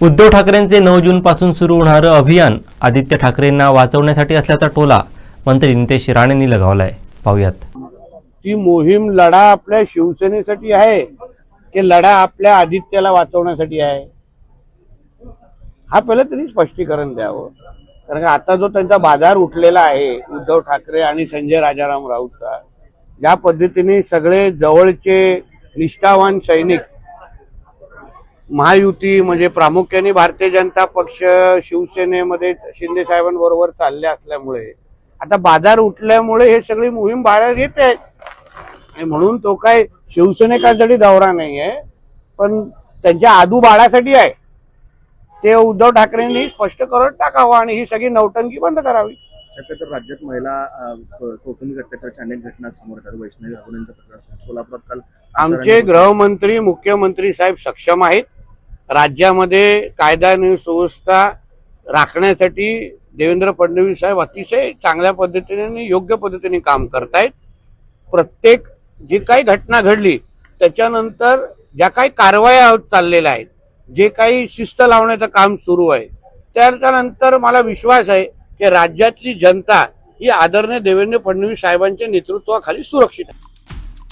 उद्धव ठाकरेंचे नऊ जून पासून सुरू होणारं अभियान आदित्य ठाकरेंना वाचवण्यासाठी असल्याचा टोला मंत्री नितेश राणेंनी लगावलाय. पाहुयात. ती मोहीम लढा आपल्या शिवसेनेसाठी आहे की लढा आपल्या आदित्याला वाचवण्यासाठी आहे? हा पहिलं तरी स्पष्टीकरण द्यावं. कारण का आता जो त्यांचा बाजार उठलेला आहे उद्धव ठाकरे आणि संजय राजाराम राऊतचा ज्या पद्धतीने सगळे जवळचे निष्ठावान सैनिक महायुती म्हणजे प्रामुख्याने भारतीय जनता पक्ष शिवसेनेमध्ये शिंदे साहेबांबरोबर चालले असल्यामुळे. आता बाजार उठल्यामुळे हे सगळी मोहीम बाहेर येते आणि म्हणून तो काय शिवसैनिकांसाठी दौरा नाही आहे पण त्यांच्या आदू बाळासाठी आहे. ते उद्धव ठाकरेंनी स्पष्ट करून टाकावं आणि ही सगळी नौटंकी बंद करावी. शक्यतो राज्यात महिला कौटुंबिक अत्याचाराच्या अनेक घटना समोर येतात. वैष्णवी प्रकार. सोलापुरात काल आमचे गृहमंत्री मुख्यमंत्री साहेब सक्षम आहेत. राज्यामध्ये कायदा आणि सुव्यवस्था राखण्यासाठी देवेंद्र फडणवीस साहेब अतिशय चांगल्या पद्धतीने आणि योग्य पद्धतीने काम करतायत. प्रत्येक जी काही घटना घडली त्याच्यानंतर ज्या काही कारवाया चाललेल्या आहेत जे काही शिस्त लावण्याचं काम सुरू आहे त्याच्यानंतर मला विश्वास आहे की राज्यातली जनता ही आदरणीय देवेंद्र फडणवीस साहेबांच्या नेतृत्वाखाली सुरक्षित आहे.